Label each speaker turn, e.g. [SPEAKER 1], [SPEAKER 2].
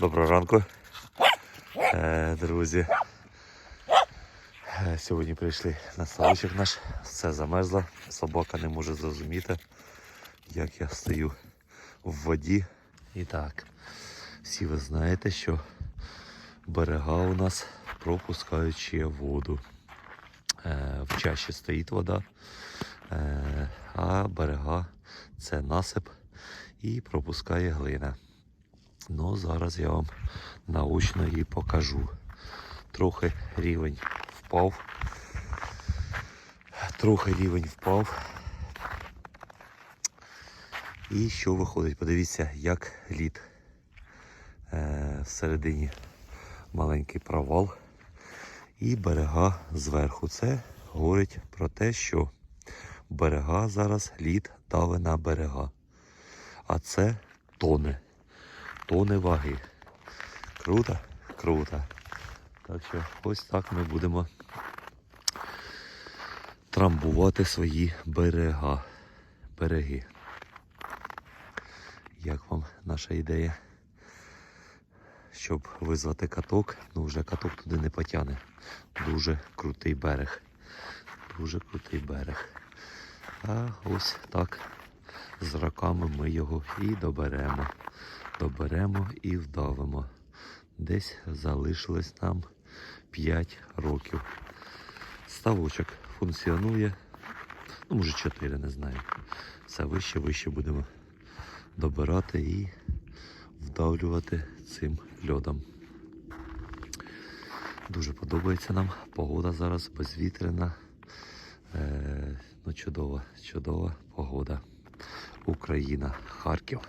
[SPEAKER 1] Доброго ранку, е, друзі. Е, Сьогодні прийшли на ставочок наш, все замерзло, собака не може зрозуміти, як я стою в воді. І так, всі ви знаєте, що берега у нас пропускають ще воду. Е, В чаші стоїть вода, а берега це насип і пропускає глина. Ну, зараз я вам наочно її покажу. Трохи рівень впав. Трохи рівень впав. І що виходить? Подивіться, як лід. Е, всередині маленький провал і берега зверху. Це говорить про те, що берега зараз лід дави на берега. А це тони. Тони ваги. Круто? Круто. Так що ось так ми будемо трамбувати свої берега. Береги. Як вам наша ідея? Щоб визвати каток, ну вже каток туди не потягне. Дуже крутий берег. Дуже крутий берег. А ось так з роками ми його і доберемо. Доберемо і вдавимо. Десь залишилось нам 5 років. Ставочок функціонує. Ну, може 4, не знаю. Все вище, вище будемо добирати і вдавлювати цим льодом. Дуже подобається нам. Погода зараз безвітряна. Е, ну, чудова, чудова погода. Україна, Харків.